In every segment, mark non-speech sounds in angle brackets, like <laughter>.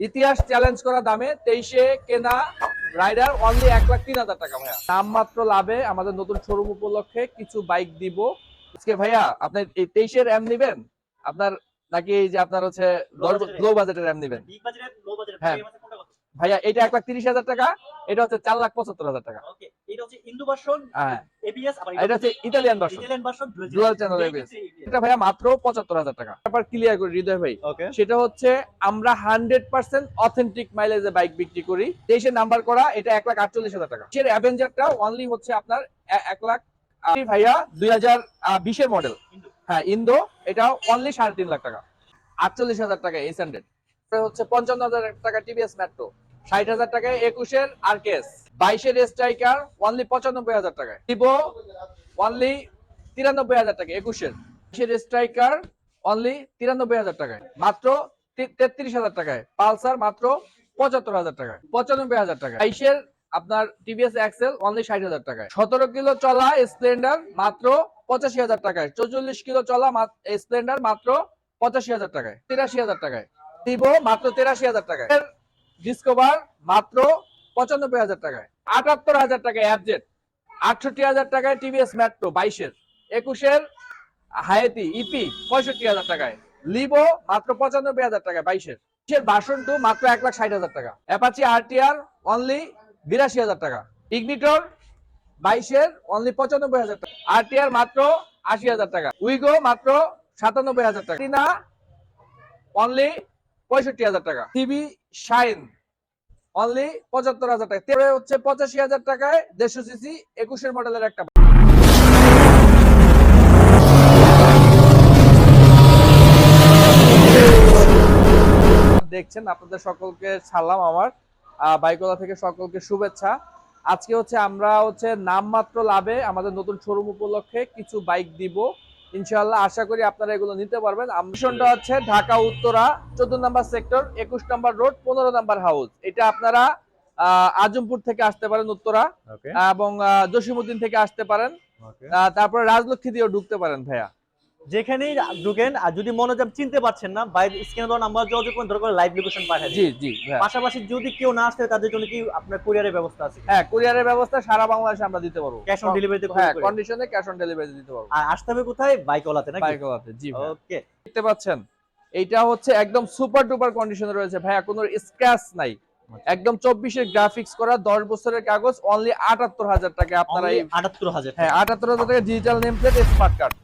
ইতিহাস চ্যালেঞ্জ করা দামে তেইশে কেনা রাইডার অনলি এক লাখ তিন হাজার টাকা ভাইয়া। নামমাত্র লাভে আমাদের নতুন শোরুম উপলক্ষে কিছু বাইক দিব। আজকে ভাইয়া আপনি এই তেইশের এম নিবেন? আপনার নাকি এই যে আপনার হচ্ছে লো বাজেটের এম নিবেন? হ্যাঁ। ভাইয়া এটা এক লাখ তিরিশ হাজার টাকা। এটা হচ্ছে চার লাখ পঁচাত্তর হাজার টাকা। এটা হচ্ছে ভার্সন হ্যাঁ। এবিএস এটা হচ্ছে ইতালিয়ান ভার্সন। ইতালিয়ান এটা ভাইয়া মাত্র পঁচাত্তর হাজার টাকা। ব্যাপার ক্লিয়ার করি হৃদয় ভাই। সেটা হচ্ছে আমরা হান্ড্রেড পার্সেন্ট অথেন্টিক মাইলেজে বাইক বিক্রি করি। তেইশে নাম্বার করা এটা এক লাখ আটচল্লিশ হাজার টাকা। সে অ্যাভেঞ্জারটা অনলি হচ্ছে আপনার এক লাখ ভাইয়া দুই হাজার বিশের মডেল হ্যাঁ ইন্দো এটা অনলি সাড়ে তিন লাখ টাকা। আটচল্লিশ হাজার টাকা হান্ড্রেড। হচ্ছে পঞ্চান্ন হাজার টাকা টিভিএস মেট্রো ষাট হাজার টাকায় একুশের আরকেএস বাইশের স্ট্রাইকার অনলি পঁচানব্বই হাজার টাকায় ভিভো অনলি তিরানব্বই হাজার টাকা একুশের বাইশের স্ট্রাইকার অনলি তিরানব্বই হাজার টাকায় মাত্র তেত্রিশ হাজার টাকায় পালসার মাত্র পঁচাত্তর হাজার টাকায় পঁচানব্বই হাজার টাকা বাইশের আপনার টিভিএস এক্সেল অনলি ষাট হাজার টাকায় সতেরো কিলো চলা স্প্লেন্ডার মাত্র পঁচাশি হাজার টাকায় চৌচল্লিশ কিলো চলা স্প্লেন্ডার মাত্র পঁচাশি হাজার টাকায় তিরাশি হাজার টাকায় ভিভো মাত্র তেরাশি হাজার টাকায় ডিসকভার মাত্র পঁচানব্বই হাজার টাকায়। আটাত্তর হাজার টাকায় অ্যাবজেট আটষট্টি হাজার টাকায় টিভিএস মেট্রো বাইশের, একুশের হায়াতি ইপি পঁয়ষট্টি হাজার টাকায় লিবো মাত্র পঁচানব্বই হাজার টাকায় বাইশের এর বাসন টু মাত্র এক লাখ ষাট হাজার টাকা অ্যাপাচি আরটিআর অনলি বিরাশি হাজার টাকা ইগনিটর বাইশের অনলি পঁচানব্বই হাজার টাকা আরটিআর মাত্র আশি হাজার টাকা উইগো মাত্র সাতানব্বই হাজার টাকা অনলি পঁয়ষট্টি হাজার টাকা টিভি শাইন। অনলি পঁচাত্তর হাজার টাকা। তেরো হচ্ছে পঁচাশি হাজার টাকায় দেড়শো সিসি একুশের মডেলের একটা দেখছেন আপনাদের সকলকে সালাম আমার। আহ, বাইকওয়ালা থেকে সকলকে শুভেচ্ছা। আজকে হচ্ছে আমরা হচ্ছে নামমাত্র লাভে আমাদের নতুন শোরুম উপলক্ষে কিছু বাইক দিব। ইনশাআল্লাহ আশা করি আপনারা এগুলো নিতে পারবেন। মিশনটা হচ্ছে ঢাকা উত্তরা চোদ্দ নম্বর সেক্টর একুশ নাম্বার রোড পনেরো নাম্বার হাউস। এটা আপনারা আহ, আজমপুর থেকে আসতে পারেন উত্তরা এবং জসিমুদ্দিন থেকে আসতে পারেন। তারপরে রাজলক্ষ্মী দিয়েও ঢুকতে পারেন ভাইয়া। যেখানেই ঢুকেন আর যদি মনে হয় চিনতে পারছেন না বাইরে স্ক্রিনে দেওয়া নাম্বার যোগাযোগ করুন দরকার লাইভ লোকেশন পাঠিয়ে জি জি পাশাপাশি যদি কেউ না আসতে তাদের জন্য কি আপনার কুরিয়ারের ব্যবস্থা আছে? হ্যাঁ কুরিয়ারের ব্যবস্থা সারা বাংলাদেশে আমরা দিতে পারব। ক্যাশ অন ডেলিভারিতে হ্যাঁ কন্ডিশনে ক্যাশ অন ডেলিভারি দিতে পারব। আর আসতে হবে কোথায়? বাইক ওলাতে নাকি? বাইকওয়ালাতে জি ওকে দেখতে পাচ্ছেন এইটা হচ্ছে একদম সুপার ডুপার কন্ডিশনে রয়েছে। ভাইয়া কোনো স্ক্র্যাচ নাই। একদম চব্বিশের গ্রাফিক্স করা দশ বছরের কাগজ অনলি আটাত্তর হাজার টাকা আপনারা আটাত্তর হাজার হ্যাঁ আটাত্তর হাজার টাকা digital name plate smart card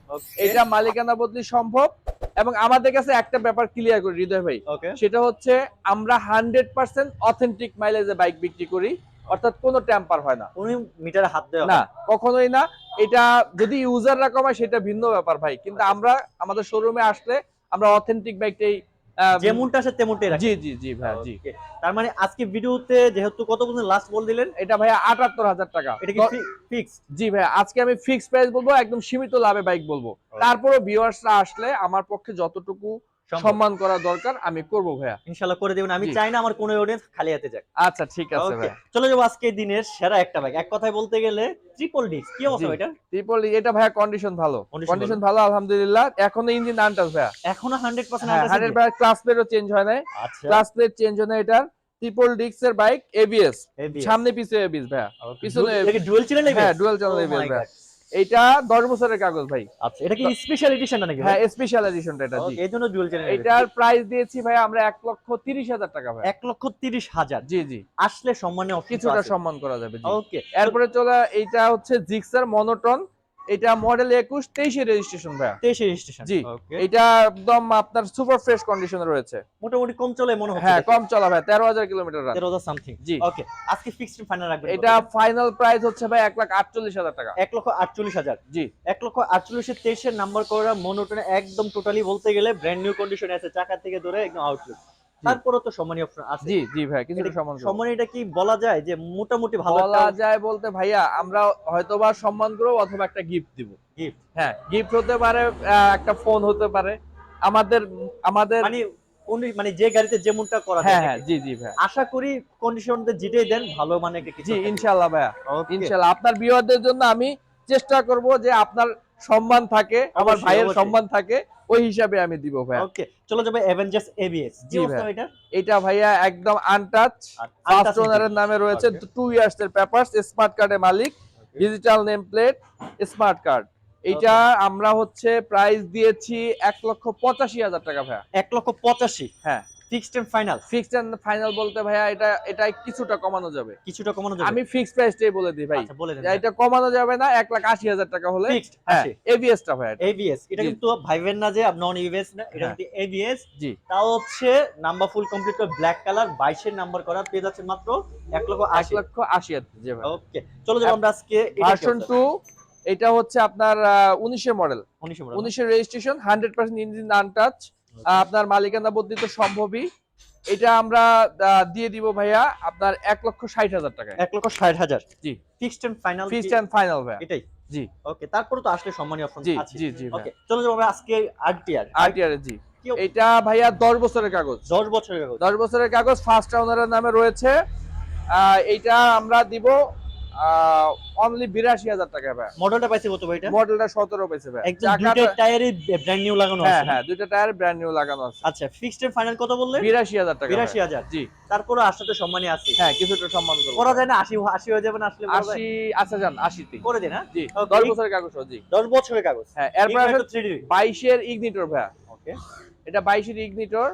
এটা মালিকানা বদলি সম্ভব এবং আমাদের কাছে একটা ব্যাপার ক্লিয়ার করি হৃদয় ভাই। সেটা হচ্ছে আমরা হান্ড্রেড পার্সেন্ট অথেন্টিক মাইলেজে বাইক বিক্রি করি অর্থাৎ কোনো ট্যাম্পার হয় না। উনি মিটারে হাত দেওয়া না কখনোই না। এটা যদি ইউজাররা কমায় সেটা ভিন্ন ব্যাপার ভাই। কিন্তু আমরা আমাদের শোরুমে আসলে আমরা অথেন্টিক বাইকটাই যেমনটা আসে তেমনটাই রাখি জি জি জি ভাই জি. তার মানে আজকে ভিডিওতে যেহেতু কত পর্যন্ত লাস্ট বল দিলেন? এটা ভাইয়া আটাত্তর হাজার টাকা। এটা কি ফিক্স জি ভাইয়া আজকে আমি ফিক্স প্রাইস বলব একদম সীমিত লাভে বাইক বলব। তারপরে ভিউয়ার্সরা আসলে আমার পক্ষে যতটুকু সম্মান করা দরকার আমি করব ভাইয়া। ইনশাআল্লাহ করে দেবেন। আমি চাই না আমার কোনো অডিয়েন্স খালি হাতে যাক। আচ্ছা ঠিক আছে ভাই চলে যাব আজকে দিনের সেরা একটা বাইক এক কথায় বলতে গেলে ট্রিপল ডিস্ক কি অবস্থা এটা ট্রিপল এটা ভাইয়া কন্ডিশন ভালো। কন্ডিশন ভালো। আলহামদুলিল্লাহ। এখনও ইঞ্জিন আনটাস ভাইয়া। এখনও হান্ড্রেড পার্সেন্ট হ্যাঁ হান্ড্রেড ভাইয়া ক্লাস প্লেটও চেঞ্জ হয় নাই। আচ্ছা। ক্লাস প্লেট চেঞ্জ হয় না এটার। ট্রিপল ডিক্সের বাইক এবিএস সামনে পিছে এবিএস ভাইয়া। পিছনে এটা কি ডুয়েল চ্যানেল হ্যাঁ ডুয়াল চ্যানেল এবিএস ভাইয়া। এইটা 10 বছরের কাগজ ভাই। আচ্ছা এটা কি স্পেশাল এডিশন নাকি হ্যাঁ স্পেশাল এডিশনটা এটা জি। এই জন্য ডুয়েল চ্যানেল এটার প্রাইস দিয়েছি ভাই আমরা এক লক্ষ তিরিশ হাজার টাকা ভাই। এক লক্ষ তিরিশ হাজার। জি জি। আসলে সম্মানে কিছুটা সম্মান করা যাবে জি। ওকে এরপরে চলে এইটা হচ্ছে জিক্সার মনোটন এটা মডেল একুশ তেইশে রেজিস্ট্রেশন ভাইয়া। তেইশে রেজিস্ট্রেশন জি। এটা একদম আপনার সুপার ফ্রেশ কন্ডিশনে রয়েছে। মোটামুটি কম চলে মনে হচ্ছে। হ্যাঁ কম চলা ভাই তেরো হাজার কিলোমিটার তেরো হাজার সামথিং জি। ওকে আজকে ফিক্সড ফাইনাল রাখবেন এটা ফাইনাল প্রাইস হচ্ছে ভাই এক লাখ আটচল্লিশ হাজার টাকা। এক লক্ষ আটচল্লিশ হাজার। জি। এক লক্ষ আটচল্লিশের তেইশের নাম্বার করা মনোটনে একদম টোটালি বলতে গেলে ব্র্যান্ড নিউ কন্ডিশনে আছে চাকা থেকে ধরে একদম আউটলুক তারপরে তো সম্মানী অপশন আছে। জি জি ভাই কিছুটা এটা সম্মান এটা কি বলা যায় যে মোটামুটি ভালো বলা যায় বলতে ভাইয়া আমরা হয়তোবা সম্মান করব অথবা একটা গিফট দিব। Gift? হ্যাঁ গিফট হতে পারে একটা ফোন হতে পারে। আমাদের আমাদের মানে মানে যে গাড়িতে যেমনটা করা হ্যাঁ হ্যাঁ জি জি ভাই আশা করি কন্ডিশনতে যেটাই দেন ভালো মানে কিছু জি ইনশাল্লাহ ভাইয়া। Okay. ইনশাল্লাহ আপনার বিয়ারদের জন্য আমি চেষ্টা করব যে আপনার সম্মান থাকে আমার ভাইয়ের সম্মান থাকে ওই হিসাবে আমি দিব ভাইয়া। ওকে চলো যাবে অ্যাভেঞ্জার্স এবিএস জি এটা? এটা ভাইয়া একদম আনটাচ ফার্স্ট ওনারের নামে রয়েছে Okay. টু ইয়ার্স এর পেপারস স্মার্ট কার্ডের মালিক digital name plate smart card এটা আমরা হচ্ছে প্রাইস দিয়েছি এক লক্ষ পঁচাশি হাজার টাকা ভাইয়া। এক লক্ষ পঁচাশি? হ্যাঁ। Fixed and final fixed and final বলতে ভাইয়া এটা এটা কিছুটা কমানো যাবে। কিছুটা কমানো যাবে? আমি ফিক্সড প্রাইসটাই বলে দিই ভাই। আচ্ছা বলে দেন এটা কমানো যাবে না এক লাখ আশি হাজার টাকা হলে। ফিক্সড আছে এবিএস টা এটা। এবিএস এটা। কিন্তু ভাইবেন না যে নন না এটা হ্যাঁ। কিন্তু এবিএস জি। তাও হচ্ছে নাম্বার ফুল কমপ্লিট করে ব্ল্যাক কালার বাইশের নাম্বার করা পেয়ে যাচ্ছে মাত্র এক লক্ষ এক আশি লক্ষ আশি হাজার জি ভাই ওকে চলো যাব আমরা আজকে ভার্সন টু এটা হচ্ছে আপনার উনিশের মডেল উনিশে উনিশের registration hundred percent engine untouched আপনার মালিকানা বর্ধিত সম্ভবই। এটা আমরা দিয়ে দিব ভাইয়া আপনার এক লক্ষ ষাট হাজার টাকায়। এক লক্ষ ষাট হাজার? জি। Fixed and final fixed and final ভাইয়া। এটাই? জি। ওকে তারপরে তো আসলে সম্মানীয় অপশন জি আছে। জি জি ওকে চলো যাব আজকে আরটিআর আরটিআর জি। এটা ভাইয়া দশ বছরের কাগজ। 10 বছরের কাগজ। দশ বছরের কাগজ ফার্স্ট ওনারের নামে রয়েছে। আহ, এইটা আমরা দিব অনলি বিরাশি হাজার টাকা ভাইয়া মডেলটা পাইছে কত ভাই এটা? মডেলটা সতেরো পেয়েছে ভাইয়া একদম দুইটা টায়ারে ব্র্যান্ড নিউ লাগানো হ্যাঁ আছে। হ্যাঁ দুইটা টায়ার ব্র্যান্ড নিউ লাগানো আছে। আচ্ছা ফিক্সড ফাইনাল কত বিরাশি হাজার টাকা বিরাশি ভাইয়া। হাজার। জি। তারপরে আসতে সম্মানী আছে। হ্যাঁ কিছুটা সম্মান করব। করা যায় না আশি আশি হয়ে যাবে না আসলে বলা যায়? আশি আচ্ছা যান আশিতে করে দিন হ্যাঁ? জি Okay. দশ বছরের কাগজ জি। দশ বছরের কাগজ। হ্যাঁ এরপর থ্রি ডি বাইশের ইগনিটর ভাইয়া। ওকে এটা বাইশের ইগনিটর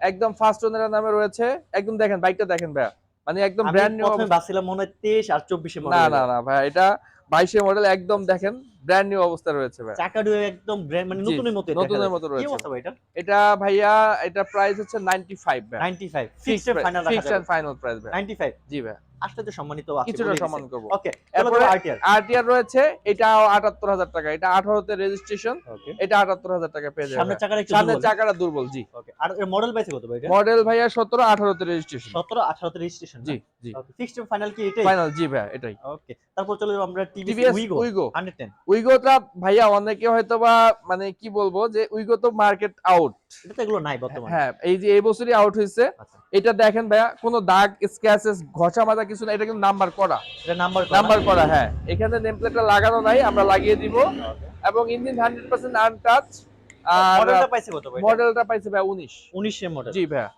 একদম ফার্স্ট ওনারের নামে রয়েছে। একদম দেখেন বাইকটা দেখেন ভাইয়া। মানে একদম ব্র্যান্ড নিউ ভাবছিলাম মনে হয় তেইশ আর চব্বিশে না না না ভাই এটা বাইশে মডেল একদম দেখেন ব্র্যান্ড নিউ অবস্থা রয়েছে ডুয়ে একদম brand মানে নতুনের মতো নতুনের মতো কি অবস্থা ভাই এটা? এটা ভাইয়া এটা প্রাইস হচ্ছে 95 ভাইয়া। 95 ফিক্সড ফাইনাল রাখা ফিক্সড এন্ড ফাইনাল প্রাইস ভাইয়া। 95 জি ভাইয়া। আসলে তো সম্মানিত আছে কিছুটা সম্মান করব। ওকে এরপরে আরটিআর আরটিআর রয়েছে এটাও 78000 টাকা। এটা 18 তে রেজিস্ট্রেশন এটা 78000 টাকা পেয়ে যাবে। সামনের চাকাটা একটু। চাকাটা দুর্বল জি। ওকে আর এর মডেল পাইছে কত ভাই এটা? মডেল ভাইয়া 17 18 তে রেজিস্ট্রেশন 17 18 তে রেজিস্ট্রেশন জি। জি ওকে ফিক্সড ফাইনাল কি এটাই? ফাইনাল জি ভাইয়া এটাই। ওকে তারপর চলে যাব আমরা টিভিএস উইগো 110 উইগোটা ভাইয়া অনেকে হয়তো বা মানে কি বলব যে উইগো তো মার্কেট আউট এটা তো এগুলো নাই বর্তমানে। হ্যাঁ এই যে এই বছরই আউট হয়েছে আচ্ছা। এটা দেখেন ভাইয়া কোনো দাগ স্ক্র্যাচেস ঘষা মাজা কিছু না এটা কিন্তু নাম্বার করা। এটা নাম্বার নাম্বার করা হ্যাঁ। এখানে নেম প্লেটটা লাগানো নাই আমরা লাগিয়ে দিব। এবং ইঞ্জিন হান্ড্রেড পার্সেন্ট আনটাচ আর মডেলটা পাইছে কত ভাই মডেলটা পাইছে ভাই উনিশ। 19 এর মডেল জি ভাইয়া।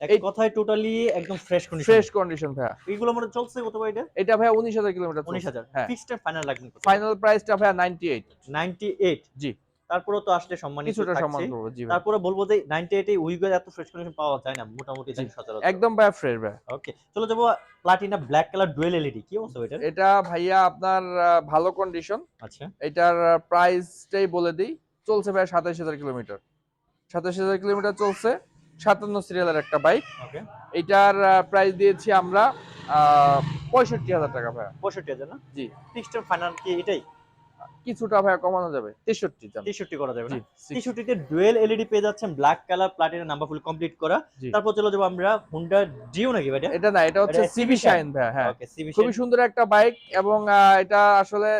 এক কথায় টোটালি একদম ফ্রেশ কন্ডিশন ফ্রেশ কন্ডিশন ভাইয়া। এইগুলো মনে চলছে কত ভাই এটা? এটা ভাইয়া উনিশ হাজার কিলোমিটার 19000 হ্যাঁ। ফিক্সড ফাইনাল লাগবে ফাইনাল প্রাইসটা ভাইয়া নাইনটি এইট 98 জি। তারপরে তো আসলে সম্মানিত কিছুটা সম্মান করব জি তারপরে বলব যে 98 এ উইগো এত ফ্রেশ কন্ডিশন পাওয়া যায় না মোটামুটি সচরাচর। একদম ভাইয়া ফ্রেশ ভাইয়া। ওকে চলো যাব Platina black colour dual LED কি অবস্থা এটা এটা ভাইয়া আপনার ভালো কন্ডিশন আচ্ছা। এটার প্রাইসটাই বলে দিই। চলছে ভাই সাতাইশ হাজার কিলোমিটার। সাতাইশ হাজার কিলোমিটার চলছে। সাতান্ন সিরিয়ালের একটা বাইক এটার প্রাইস দিয়েছি আমরা পঁয়ষট্টি হাজার টাকা ভাইয়া। 65000 না? জি। ফিক্সড ফাইনাল কি এটাই? কিছুটা ভাইয়া কমানো যাবে তেষট্টি 63 করা যাবে না? জি six- 63 তে ডুয়েল এলইডি পেয়ে যাচ্ছেন black colour Platina number full complete করা। তারপর চলে যাব আমরা হুন্ডা ডিও নাকি ভাই এটা না এটা হচ্ছে সিবি শাইন ভাইয়া হ্যাঁ। খুবই সুন্দর একটা বাইক এবং এটা আসলে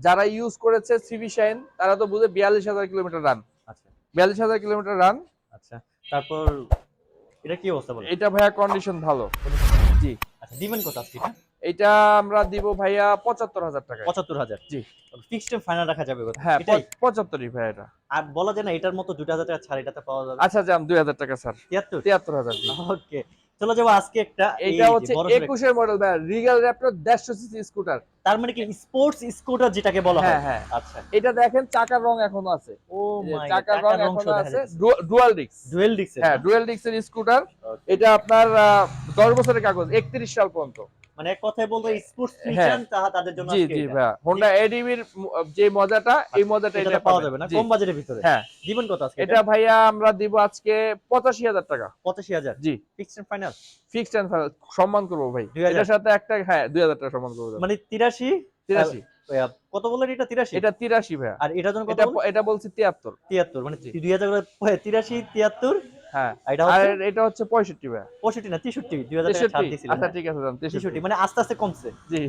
যারা ইউজ করেছে সিবি শাইন তারা তো বুঝে বিয়াল্লিশ হাজার কিলোমিটার রান আচ্ছা। বিয়াল্লিশ হাজার কিলোমিটার রান আচ্ছা। তারপর এটা কি অবস্থা বলেন? এটা ভাইয়া কন্ডিশন ভালো। জি। আচ্ছা দিবেন কত আজকে এটা এটা আমরা দিব ভাইয়া পঁচাত্তর হাজার টাকা 75000 জি। ফিক্সড ফাইনাল রাখা যাবে কথা হ্যাঁ পঁচাত্তরই ভাই এটা। আর বলা যায় না এটার মতো 2000 টাকা ছাড় এটাতে পাওয়া যাবে? আচ্ছা যান দুই হাজার টাকা স্যার 73 তিয়াত্তর হাজার। ওকে। চলো যাব আজকে একটা এটা হচ্ছে মডেল ভাই রিগাল র্যাপটর দেড়শো সিসি স্কুটার তার মানে কি স্পোর্টস স্কুটার যেটাকে বলা হয়? হ্যাঁ হ্যাঁ। আচ্ছা। এটা দেখেন চাকার রং এখনও আছে। ও মাই চাকার রং এখনও আছে। ডুয়াল ডিক্স ডুয়াল ডিক্স হ্যাঁ ডুয়াল ডিস্কের স্কুটার এটা আপনার আহ, দশ বছরের কাগজ একত্রিশ সাল পর্যন্ত। মানে এক কথায় স্পোর্টস হ্যাঁ। ফিচার তাহা তাদের জন্য জি জি এটা। এডিবির যে মজাটা এই মজাটা এটা পাওয়া যাবে না। কম বাজেটের ভিতরে। হ্যাঁ। কত আজকে এটা ভাইয়া আমরা দিব আজকে পঁচাশি হাজার টাকা। 85000 জি। Fixed and final fixed and সম্মান করব ভাই। 2000 এটার সাথে একটা হ্যাঁ দুই হাজার টাকা সম্মান করব। মানে 83 তিরাশি। আহ, কত বললেন এটা? 83 এটা তিরাশি ভাইয়া। আর এটার জন্য কত এটা? এটা বলছি তিয়াত্তর। 73 মানে জি। 2000 করে 83 73 হ্যাঁ এটা আর হচ্ছে এটা হচ্ছে পঁয়ষট্টি ভাইয়া 65 না 63 2000 টাকা ছাড় তেষট্টি? দিয়েছিলেন। আচ্ছা হ্যাঁ। ঠিক আছে 63 মানে আস্তে আস্তে কমছে। জি।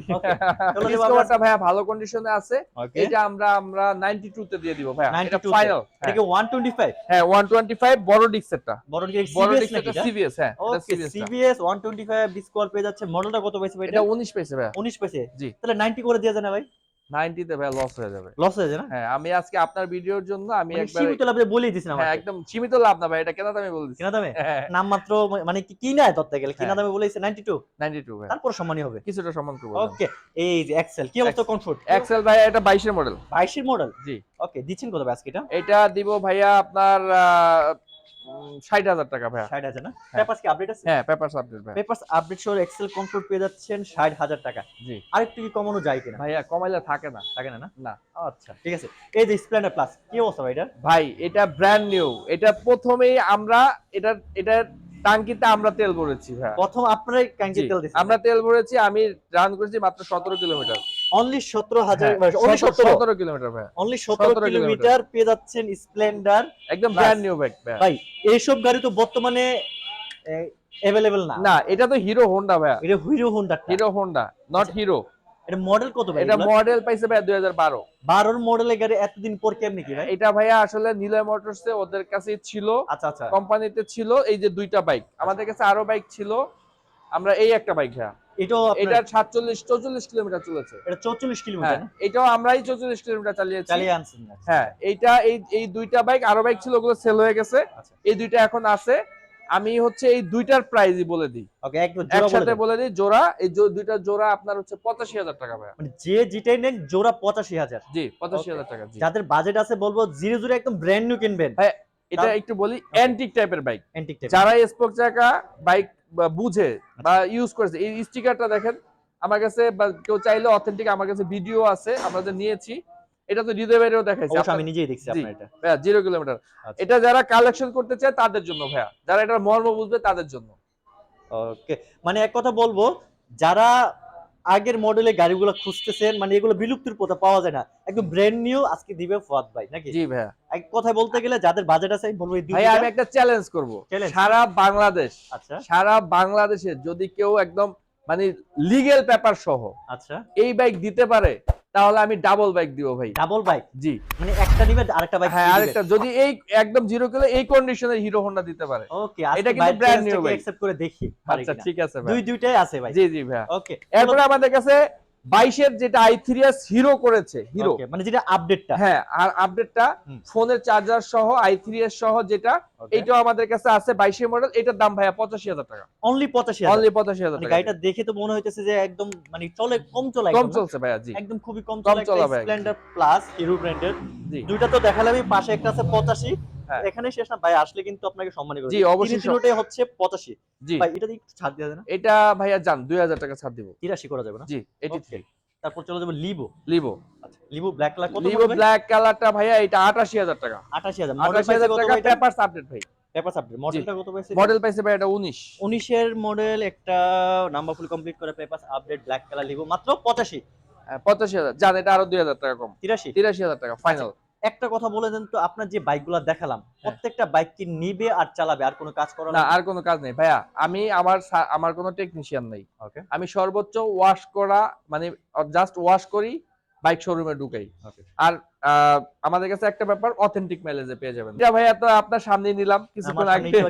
ডিসকভারটা <laughs> ভালো কন্ডিশনে আছে। এটা আমরা আমরা 92 তে দিয়ে দিব ভাইয়া। এটা 92 ফাইনাল এটা 125 হ্যাঁ। 125 বড় ডিক্সেরটা বড় বড় সিবিএস হ্যাঁ ওকে সিবিএস 125 বি স্কোয়ার পেয়ে যাচ্ছে। মডেলটা কত পাইছে ভাই এটা এটা? 19 পেয়েছে ভাইয়া। 19 পাইছে? জি। তাহলে 90 করে দিয়ে দেন ভাই? নাইনটিতে ভাই লস হয়ে যাবে। লস হয়ে না? হ্যাঁ আমি আজকে আপনার ভিডিওর জন্য আমি মানে একবার সীমিত লাভে বলেই দিছেন হ্যাঁ একদম সীমিত লাভ না ভাই এটা কেন আমি বলছি কিনা দামে? হ্যাঁ। নাম মাত্র মানে কি কি নেয় ধরতে গেলে? কিনা হ্যাঁ। দামে বলেছে? 92 92 ভাই। তারপর সম্মানই হবে। কিছুটা সম্মান করব ওকে এই যে এক্সেল কি অবস্থা কমফোর্ট এক্সেল ভাই এটা 22 এর মডেল 22 এর মডেল জি। ওকে দিচ্ছেন কত আজকে এটা? এটা দিব ভাইয়া আপনার ষাট হাজার টাকা ভাইয়া। 60000 না? হ্যাঁ। পেপারস কি আপডেট আছে? হ্যাঁ পেপারস আপডেট ভাই পেপারস আপডেট সহ এক্সেল কমফোর্ট পেয়ে যাচ্ছেন 60000 টাকা। জি। আরেকটু কি কমানো যায় কিনা? ভাইয়া কমাইলে থাকে না। থাকে না না? না। আচ্ছা ঠিক আছে। এই যে স্প্লেন্ডার প্লাস কি অবস্থা ভাই এটা? ভাই এটা ব্র্যান্ড নিউ এটা প্রথমেই আমরা এটা এটা টাঙ্কিতে আমরা তেল ভরেছি ভাইয়া। প্রথম আপনারাই জি, তেল দিচ্ছেন। আমরা তেল ভরেছি আমি রান করেছি মাত্র সতেরো কিলোমিটার। অনলি 17000 হ্যাঁ, অনলি 17 সতেরো কিলোমিটার অনলি 17 17 কিলোমিটার পেয়ে যাচ্ছেন স্প্লেন্ডার একদম ব্র্যান্ড নিউ বাইক ভাই এইসব গাড়ি তো বর্তমানে না। না এটা তো হিরো হোন্ডা ভাইয়া। এটা Hero Honda Hero Honda not Hero এটা মডেল কত ভাই? এটা মডেল পাইছে হাজার বারো। 12 এর মডেলের গাড়ি এতদিন পর কেমনি কি ভাই? এটা ভাইয়া আসলে নিলয় মোটরসে ওদের কাছে ছিল। আচ্ছা আচ্ছা। কোম্পানিতে ছিল এই যে দুইটা বাইক আমাদের কাছে আরও বাইক ছিল। আমরা এই একটা বাইক ভাইয়া। এটাও এটা এটা সাতচল্লিশ চৌচল্লিশ কিলোমিটার চলেছে। এটা 44 হ্যাঁ কিলোমিটার এটাও আমরাই কিলোমিটার চালিয়েছি। চালিয়ে আনছেন হ্যাঁ এইটা এই এই দুইটা বাইক আরও বাইক ছিল ওগুলো সেল হয়ে গেছে। আচ্ছা। এই দুইটা এখন আছে। আমি হচ্ছে এই দুইটার প্রাইসই বলে দিই। ওকে একসাথে বলে দিই জোড়া এই দুইটা জোড়া আপনার হচ্ছে পঁচাশি হাজার টাকা ভাইয়া। মানে যে যেটাই নেন জোড়া 85000 জি পঁচাশি Okay. হাজার টাকা জি। যাদের বাজেট আছে বলব জিরো জিরো একদম ব্র্যান্ড নিউ কিনবেন। এটা একটু বলি অ্যান্টিক টাইপের বাইক অ্যান্টিক টাইপ যারা স্পোক চাকা বাইক বুঝে বা ইউজ করেছে। এই স্টিকারটা দেখেন আমার কাছে বা কেউ চাইলে অথেন্টিক আমার কাছে ভিডিও আছে আমরা যে নিয়েছি এটা তো হৃদয় বাইরেও দেখাইছি। অবশ্য আমি নিজেই দেখছি। আপনার এটা। ভাইয়া জিরো কিলোমিটার আচ্ছা। এটা যারা কালেকশন করতে চায় তাদের জন্য ভাইয়া। যারা এটার মর্ম বুঝবে তাদের জন্য। ওকে মানে এক কথা বলব যারা আগের মডেলে গাড়িগুলো খুঁজতেছেন মানে এগুলো বিলুপ্তির পথে পাওয়া যায় না। একদম ব্র্যান্ড নিউ আজকে দিবে ফুয়াদ ভাই নাকি? জি ভাই এক কথায় বলতে গেলে যাদের বাজেট আছে আমি বলব এই ভাইয়া আমি একটা চ্যালেঞ্জ করব? সারা বাংলাদেশ আচ্ছা। সারা বাংলাদেশে যদি কেউ একদম মানে লিগ্যাল পেপার সহ আচ্ছা। এই বাইক দিতে পারে তাহলে আমি ডাবল বাইক দিব ভাই। ডাবল বাইক জি। মানে একটা নিবে আরেকটা বাইক হ্যাঁ আরেকটা যদি এই একদম জিরো কিলো এই কন্ডিশনের হিরো হোন্ডা দিতে পারে। ওকে এটা কিন্তু ব্র্যান্ড নিউ ভাই। অ্যাকসেপ্ট করে দেখি আচ্ছা ঠিক আছে ভাই। দুই দুইটাই আছে ভাই। জি জি ভাই ওকে এরপর আমাদের কাছে বাইশের যেটা আই থ্রি এস হিরো করেছে হিরো মানে যেটা আপডেটটা হ্যাঁ আর আপডেটটা। ফোনের চার্জার সহ আই থ্রি এস সহ যেটা এইটাও আমাদের কাছে আছে বাইশের মডেল এটার দাম ভাইয়া পঁচাশি হাজার টাকা। অনলি 85000 অনলি পঁচাশি হাজার মানে টাকা। গাড়িটা দেখে তো মনে হইতেছে যে একদম মানে চলে কম চলে কম চলছে ভাইয়া জি। একদম খুবই কম চলে। স্প্লেন্ডার প্লাস হিরো ব্র্যান্ডের জি। দুইটা তো দেখালামই পাশে একটা আছে 85 হ্যাঁ। এখানে শেষ না। ভাই আসলে কিন্তু আপনাকে সম্মান করবে। জি, অবশ্যই তিনটাই হচ্ছে 85 জি। ভাই এটা দিয়ে একটু ছাড় দেওয়া যায় না? এটা ভাইয়া দুই হাজার টাকা ছাড় দিব। 83 করা যাবে না? জি এটি Okay. তারপর চলে যাবে লিভো লিভো আচ্ছা লিভো ব্ল্যাক কালার কত লিভো ব্ল্যাক কালারটা ভাইয়া এটা আটাশি হাজার টাকা। 88000 মডেল আটাশি হাজার টাকা পেপারস আপডেট ভাই। পেপার আপডেট মডেলটা কত পাইছে মডেল পাইছে ভাই এটা উনিশ। 19 এর মডেল একটা নাম্বার ফুল কমপ্লিট করে পেপার আপডেট ব্ল্যাক কালার লিবো মাত্র 85 পঁচাশি হাজার। যান এটা আরও দুই হাজার টাকা কম। 83 তিরাশি হাজার টাকা ফাইনাল একটা কথা বলে দেন তো আপনার যে বাইকগুলো দেখালাম প্রত্যেকটা বাইক কি নিবে আর চালাবে? আর কোনো কাজ করা না আর কোনো কাজ নেই। ভাইয়া আমি আমার আমার কোনো টেকনিশিয়ান নেই। আমি সর্বোচ্চ ওয়াশ করা মানে জাস্ট ওয়াশ করি বাইক শোরুমে ঢুকাই। আর আমাদের কাছে একটা ব্যাপার অথেন্টিক মাইলেজে পেয়ে যাবেন। এটা ভাইয়া তো আপনার সামনে নিলাম। কিছুক্ষণ আগে যে।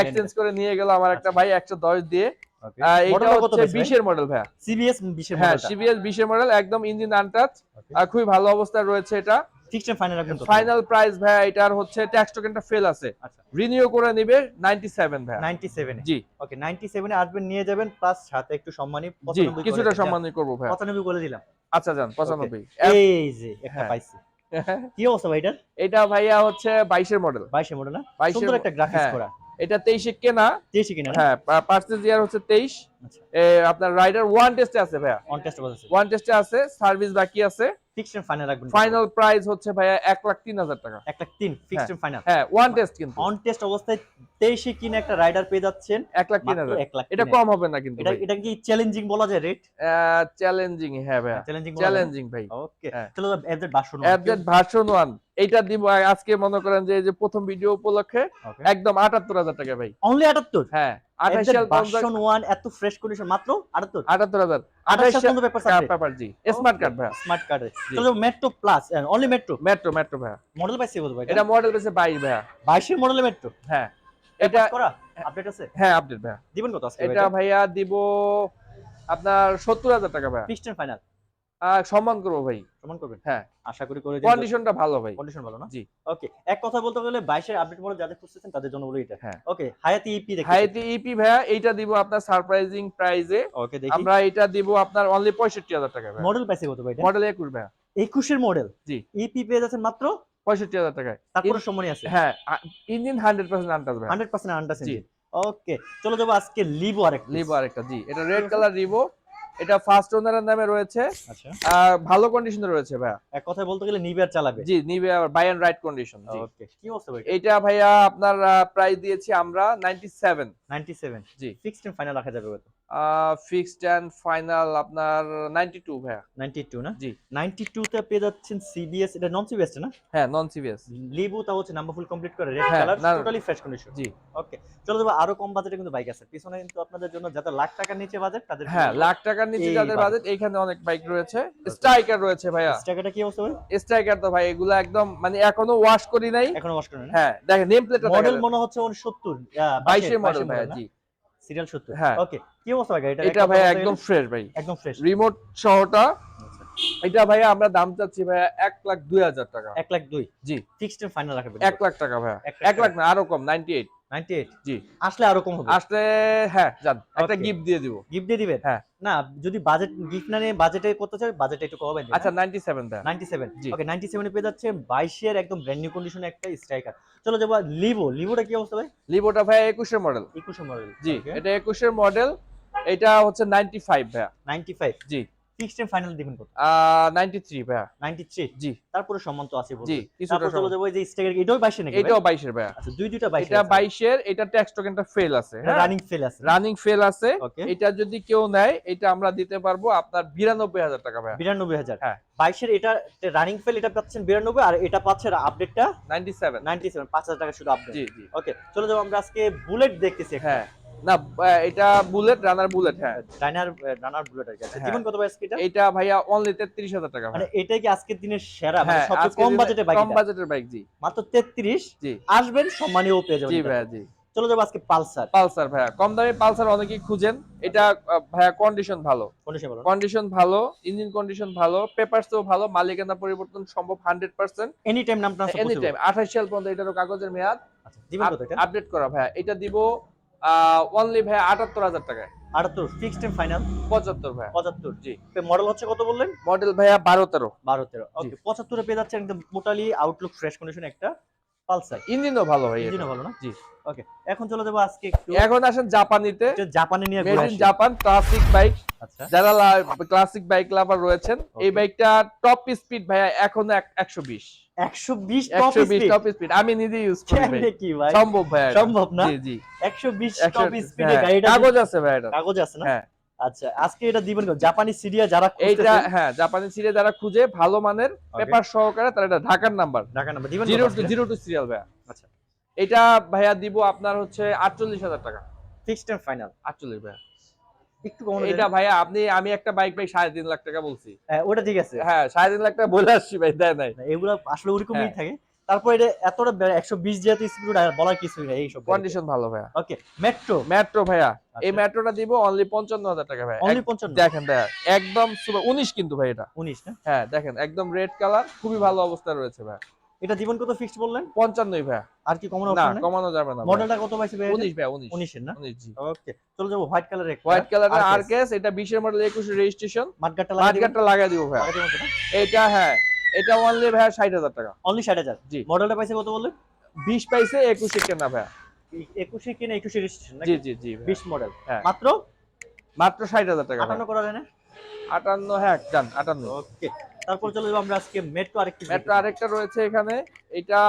এক্সচেঞ্জ করে নিয়ে গেল আমার একটা ভাই একশো দশ দিয়ে। Okay. আহ, এইটা হচ্ছে পেয়েছে ভাই? বিশের মডেল ভাইয়া। CBS 20 এর হ্যাঁ মডেলটা সিবিএস বিশের মডেল একদম ইঞ্জিন আনটাচ আর খুবই ভালো অবস্থায় রয়েছে এটা। ফিক্সড ফাইনাল রাখবেন ফাইনাল প্রাইস ভাইয়া এটার হচ্ছে ট্যাক্স টোকেনটা ফেল আছে। আচ্ছা। রিনিউ করে নিবে 97 ভাইয়া। 97 এ। জি। ওকে 97 এ আসবেন নিয়ে যাবেন প্লাস সাথে একটু সম্মানী 95 করে কিছুটা দিন। সম্মানই করব ভাইয়া। 95 করে দিলাম। আচ্ছা যান পঁচানব্বই। এই যে একটা হ্যাঁ। পাইছি। <laughs> কি অবস্থা ভাই এটার? এটা ভাইয়া হচ্ছে বাইশের মডেল 22 এর মডেল না সুন্দর একটা গ্রাফিক্স হ্যাঁ। করা। এটা তেইশে কেনা। তেইশে কিনা না? হ্যাঁ পার্সেস ইয়ার হচ্ছে তেইশ। আচ্ছা আপনার রাইডার ওয়ান টেস্টে আছে ভাইয়া? অন টেস্ট বলছে। ওয়ান টেস্টে আছে সার্ভিস বাকি আছে। ফিক্সড ফাইনাল রাখবেন। ফাইনাল প্রাইস হচ্ছে ভাইয়া এক লাখ তিন হাজার টাকা। এক লাখ তিন ফিক্সড ফাইনাল হ্যাঁ ওয়ান টেস্ট কিন্তু। অন টেস্ট অবস্থায় তেইশে কিনে একটা রাইডার পেয়ে যাচ্ছেন এক লাখ তিন মাত্র হাজার লাখ এটা কম হবে না কিন্তু এটা এটা কি চ্যালেঞ্জিং বলা যায় রেট চ্যালেঞ্জিং হ্যাঁ ভাইয়া। চ্যালেঞ্জিং চ্যালেঞ্জিং ভাই। ওকে হ্যাঁ। চলো এফজেড 500 অ্যাপডেট ভার্সন ওয়ান এইটা দিব আজকে মনে করেন যে এই যে প্রথম ভিডিও উপলক্ষে একদম আটাত্তর হাজার টাকা ভাই। অনলি 78 হ্যাঁ। আঠাশ এফজেড সাল ভার্সন 1 এত ফ্রেশ কন্ডিশন মাত্র 78 আটাত্তর হাজার। আঠাশ সাল সাল পর্যন্ত পেপার পেপার জি। Smart card smart card. Metro plus only metro metro metro model পাইছে বলব এটা? মডেল পেয়েছে বাইশ ভাইয়া। 22 এর মডেলের মেট্রো হ্যাঁ। এটা করা? আপডেট আছে? হ্যাঁ আপডেট ভাইয়া। দিবেন কত আজকে এটা ভাইয়া? দিব আপনার সত্তর হাজার টাকা ভাইয়া। ফিক্সড ফাইনাল সম্মান করব ভাই। প্রমাণ করবেন? হ্যাঁ। আশা করি করে কন্ডিশনটা ভালো ভাই। কন্ডিশন ভালো না? জি। ওকে এক কথা বলতে গেলে 22 এর আপডেট মডেল যাদের খুঁজতেছেন তাদের জন্য বলি এটা। হ্যাঁ। ওকে হায়াতি ইপি দেখি হাইতি ইপি ভাইয়া এইটা দিব আপনার সারপ্রাইজিং প্রাইজে ওকে দেখি। আমরা এটা দিব আপনার অনলি পঁয়ষট্টি হাজার টাকা ভাইয়া। মডেল পাইছে কত ভাই এটা? মডেল একুশ ভাইয়া। 21 এর মডেল জি। ইপি পেয়ে যাচ্ছেন মাত্র? পঁয়ষট্টি হাজার টাকায়। তারপরে সম্মানী আছে? হ্যাঁ ইঞ্জিন হান্ড্রেড পার্সেন্ট আনটাস ভাইয়া। 100% আন্ডার ওকে চলো যাব আজকে লিভো আরেকটা। লিভো আরেকটা জি। এটা রেড কালার রিভো এটা ফার্স্ট ওনারের নামে রয়েছে। আচ্ছা। আর ভালো কন্ডিশনে রয়েছে ভাইয়া। এক কথায় বলতে গেলে নিবিয়ার চালাবে। জি নিবে আবার বাই এন্ড রাইট কন্ডিশন জি। ওকে কি অবস্থা ভাই? এইটা ভাইয়া আপনার প্রাইস দিয়েছি আমরা 97 97 জি। ফিক্সড এন্ড ফাইনাল রাখা যাবে কত ফিক্সড এন্ড ফাইনাল আপনার 92 ভাইয়া। 92 না? জি। 92 তে পেয়ে যাচ্ছেন সিবিএস এটা নন সিবিএস না? হ্যাঁ নন সিবিএস লিবু তা হচ্ছে নাম্বার ফুল কমপ্লিট করে red colour totally fresh condition জি। ওকে চলো যাব আরও কম বাজেটে কিন্তু বাইক আছে। পিছনে কিন্তু আপনাদের জন্য যাতে লাখ টাকার নিচে বাজেট তাদের হ্যাঁ লাখ টাকার নিচে যাদের বাজেট এইখানে অনেক বাইক রয়েছে। স্ট্রাইকার রয়েছে ভাইয়া। টাকাটা কি অবস্থা ভাই স্ট্রাইকার তো ভাই এগুলো একদম মানে এখনও ওয়াশ করি নাই। এখনও ওয়াশ করেন হ্যাঁ দেখেন নেম প্লেটটা মডেল মনে হচ্ছে 69 22 মডেল ভাইয়া জি। সিরিয়াল 70 হ্যাঁ। ওকে কি অবস্থা ভাই? এটা এটা ভাইয়া একদম ফ্রেশ ভাই। একদম ফ্রেশ রিমোট সহটা। এটা ভাইয়া আমরা দাম চাচ্ছি ভাইয়া এক লাখ দুই হাজার টাকা। 1 লাখ 2 জি। ফিক্সড এন্ড ফাইনাল রাখবেন এক লাখ টাকা ভাইয়া। এক লাখ না আরও কম নাইনটি এইট 98 জি। আসলে আরও কম হবে? আসলে হ্যাঁ জান একটা গিফট দিয়ে দিব। গিফট দিয়ে দিবেন? হ্যাঁ। না যদি বাজেট গিফট না নিয়ে বাজেটে করতে চাই বাজেট একটু কমাবেন আচ্ছা নাইনটি সেভেন দেন। 97 জি। ওকে 97 এ পেয়ে যাচ্ছে 22 এর একদম ব্র্যান্ড নিউ কন্ডিশনে একটা স্ট্রাইকার চলো যাব লিভো লিভোটা কি অবস্থা ভাই? লিভোটা ভাই 21 এর মডেল 21 এর মডেল জি এটা 21 এর মডেল এটা হচ্ছে নাইনটি ফাইভ ভাইয়া। 95 জি। ফিক্সড এন্ড ফাইনাল দিবেন কত? নাইনটি থ্রি ভাইয়া। 93 জি। তারপরে সম্মান তো আছে বলতে জি কিছুটা চলো। যাব যে স্ট্রাইকার এটাও 22 নাকি? এটাও বাইশের ভাইয়া। আচ্ছা দুই দুইটা 22 এটা বাইশের এটা ট্যাক্স টোকেনটা ফেল আছে হ্যাঁ? রানিং ফেল আছে। রানিং ফেল আছে। এটা যদি কেউ নেয় এটা আমরা দিতে পারব আপনার বিরানব্বই হাজার টাকা ভাইয়া। 92000 হ্যাঁ। 22 এর এটা রানিং ফেল এটা পাচ্ছেন 92 আর এটা পাচ্ছেন আপডেটটা নাইনটি সেভেন 97 5000 টাকা শুধু আপডেট জি জি। ওকে চলো যাব আমরা আজকে বুলেট দেখতেছি হ্যাঁ। না এটা বুলেট রানার বুলেট হ্যাঁ। ডাইনার রানার বুলেট আর কি। আচ্ছা হ্যাঁ। জীবন কত ভাই আজকে এটা? এটা ভাইয়া অনলি তেত্রিশ হাজার টাকা মানে। এটাই কি আজকের দিনের সেরা? মানে হ্যাঁ সবচেয়ে কম বাজেটে বাইক কম বাজেটের বাইক জি। মাত্র 33 জি। আসবেন সম্মানীয় পেয়ে যাবেন জি এটা। জি। চলো যাব আজকে পালসার। পালসার ভাইয়া কম দামে পালসার অনেকেই খুঁজেন। এটা ভাইয়া কন্ডিশন ভালো। কন্ডিশন বলো কন্ডিশন ভালো ইঞ্জিন কন্ডিশন ভালো পেপারসও ভালো মালিকানা পরিবর্তন সম্ভব হান্ড্রেড পার্সেন্ট এনি টাইম নাম ট্রান্সফার এনি টাইম আঠাশ সাল পর্যন্ত এটারও কাগজের মেয়াদ। আচ্ছা এটা? আপডেট করা ভাইয়া এটা দিব অনলি ভাইয়া আটাত্তর হাজার টাকায়। 78 ফিক্সড এন্ড ফাইনাল পঁচাত্তর ভাইয়া 75 জি। মডেল হচ্ছে কত বললেন? মডেল ভাইয়া বারো তেরো। 12 13 ওকে 75 পেয়ে একদম টোটালি আউটলুক ফ্রেশ কন্ডিশন একটা পালসার। ইঞ্জিনও ভালো ভাই ইঞ্জিনও ভালো না? জি। ওকে এখন চলে যাব আজকে একটু এখন আসেন জাপানিতে। জাপানে নিয়ে made in Japan classic bike যারা ক্লাসিক বাইক লাভার রয়েছেন এই বাইকটা টপ স্পিড ভাইয়া এখনও একশো বিশ। 120 টপ একশো বিশ স্পিড টপ স্পিড আমি নিজে ইউজ করি কি ভাই? সম্ভব ভাইয়া সম্ভব না? জি জি। 120 টপ স্পিডে হ্যাঁ, গাড়িটা কাগজ আছে ভাই এটা। কাগজ আছে না? হ্যাঁ। আচ্ছা আজকে এটা দিবেন জাপানি সিরিয়া যারা হ্যাঁ জাপানি সিরিয়াল যারা খুঁজে ভালো মানের পেপার সহকারে তারা এটা ঢাকার নাম্বার ঢাকা নাম্বার দিবেন টু সিরিয়াল ভাইয়া। আচ্ছা। এটা ভাইয়া দিব আপনার হচ্ছে আটচল্লিশ হাজার টাকা। ফিক্সড এন্ড ফাইনাল আটচল্লিশ ভাইয়া। একটু কমানো এটা ভাইয়া আপনি আমি একটা বাইক ভাই সাড়ে তিন লাখ টাকা বলছি। হ্যাঁ ওটা ঠিক আছে। হ্যাঁ সাড়ে তিন লাখ টাকা বলে আসছি ভাই দেয় নাই। এগুলো আসলে ওরকমই হ্যাঁ। থাকে। তারপর এটা এতটা বে- 120 যেহেতু স্পিড বলার কিছুই নাই এই সব কন্ডিশন ভালো ভাইয়া। ওকে মেট্রো মেট্রো ভাইয়া। এই আচ্ছা। মেট্রোটা দিব অনলি পঞ্চান্ন হাজার টাকা ভাই অনলি 55 দেখেন ভাইয়া একদম উনিশ কিন্তু ভাই এটা। 19 না? হ্যাঁ দেখেন একদম রেড কালার খুবই ভালো অবস্থা রয়েছে ভাই এটা জীবন কত ফিক্সড বললেন? পঞ্চান্নই ভাইয়া। আর কি কমানো না অপশন নেই কমানো যাবে না মডেলটা কত পাইছে ভাই উনিশ ভাইয়া উনিশ। 19 এর না? উনিশ জি। ওকে চলো যাব হোয়াইট কালার হোয়াইট কালারের আর কেস এটা বিশের মডেল একুশের রেজিস্ট্রেশন মাঠগাটটা লাগিয়ে মার্কেটটা লাগাই দিব ভাইয়া। এটা হ্যাঁ এটা অনলি ভাইয়া ষাট হাজার টাকা। অনলি 60000 জি। মডেলটা পাইছে কত বললেন? বিশ পাইছে একুশে কেনা ভাইয়া। 21 কিনা 21 এর রেজিস্ট্রেশন জি জি জি ভাইয়া। 20 মডেল হ্যাঁ। মাত্র? মাত্র ষাট হাজার টাকা 58 করা যায় না? আটান্ন হ্যাঁ জান আটান্ন। ওকে তারপর চলে যাব আমরা আজকে মেট্রো আরেকটি মেট্রো আরেকটা রয়েছে এখানে। এটা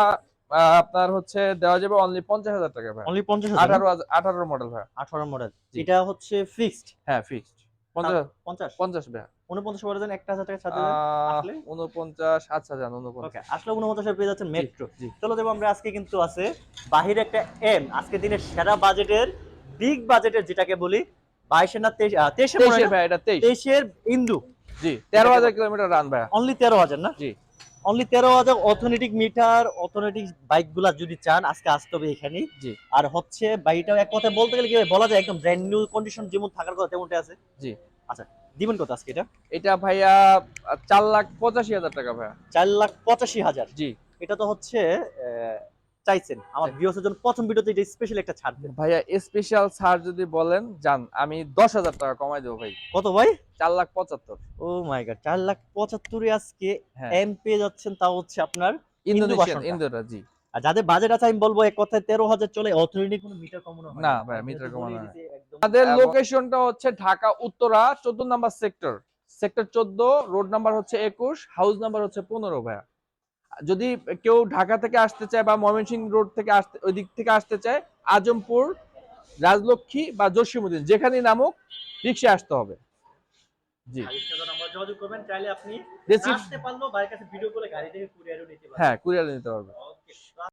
আপনার হচ্ছে দেওয়া যাবে অনলি পঞ্চাশ হাজার টাকা ভাই। অনলি 50000 আঠারো হাজার- আঠারো মডেল ভাই। 18 মডেল। এটা হচ্ছে ফিক্সড হ্যাঁ ফিক্সড পঞ্চাশ 50 পঞ্চাশ। ভাই 49 করে দেন 1000 টাকা সাথে দেন আসলে? উনপঞ্চাশ আচ্ছা জান উনপঞ্চাশ। আসলে 49 পেয়ে যাচ্ছেন মেট্রো চলো দেবো আমরা আজকে কিন্তু আছে বাহিরে একটা এম আজকে দিনের সেরা বাজেটের বিগ বাজেটের যেটাকে বলি বাইশে না তেইশ তেইশে তেইশের ভাই এটা তেইশ। তেইশের ইন্দু। জি তেরো হাজার কিলোমিটার রান ভাই অনলি তেরো হাজার না? জি। অনলি তেরো হাজার অর্থনৈতিক মিটার অর্থনৈতিক বাইকগুলা যদি চান আজকে আসতে হবে এখানে জি। আর হচ্ছে বাইকটাও এক কথা বলতে গেলে কি বলা যায় একদম ব্র্যান্ড নিউ কন্ডিশন যেমন থাকার কথা তেমনটা আছে। জি। আচ্ছা দিবেন কত আজকে এটা? এটা ভাইয়া চার লাখ পঁচাশি হাজার টাকা ভাইয়া। চার লাখ পঁচাশি হাজার। জি। এটা তো হচ্ছে আহ, চাইছেন। আমার ভিউসের জন্য প্রথম ভিডিওতে এটা স্পেশাল একটা ছাড় দেন। ভাইয়া স্পেশাল ছাড় যদি বলেন যান আমি দশ হাজার টাকা কমাই দেবো ভাই। কত ভাই? চার লাখ পঁচাত্তর। ও মাই গড চার লাখ পঁচাত্তরে আজকে হ্যাঁ। এম পেয়ে যাচ্ছেন তাও হচ্ছে আপনার ইন্দোনেশিয়ান ইন্দোরা জি। আর যাদের বাজেট আছে আমি বলব এক কথায় তেরো হাজার চলে অথরিটি কোনো মিটার কমানো হয় না ভাই, মিটার তো কমানো হয় না। আমাদের লোকেশনটা হচ্ছে ঢাকা উত্তরা চোদ্দ নাম্বার সেক্টর সেক্টর চোদ্দ রোড নাম্বার হচ্ছে একুশ হাউস নাম্বার হচ্ছে পনেরো ভাইয়া। যদি কেউ ঢাকা থেকে আসতে চায় বা ময়মনসিংহ রোড থেকে আসতে ওই দিক থেকে আসতে চায় আজমপুর রাজলক্ষ্মী বা জসিমুদ্দিন যেখানে নামুক রিক্সা আসতে হবে। জি। যোগাযোগ করবেন চাইলে আপনি আসতে পারলেও বাইরের কাছে ভিডিও করে গাড়ি থেকে কুরিয়ারও নিতে পারবেন। হ্যাঁ কুরিয়ার নিতে পারবে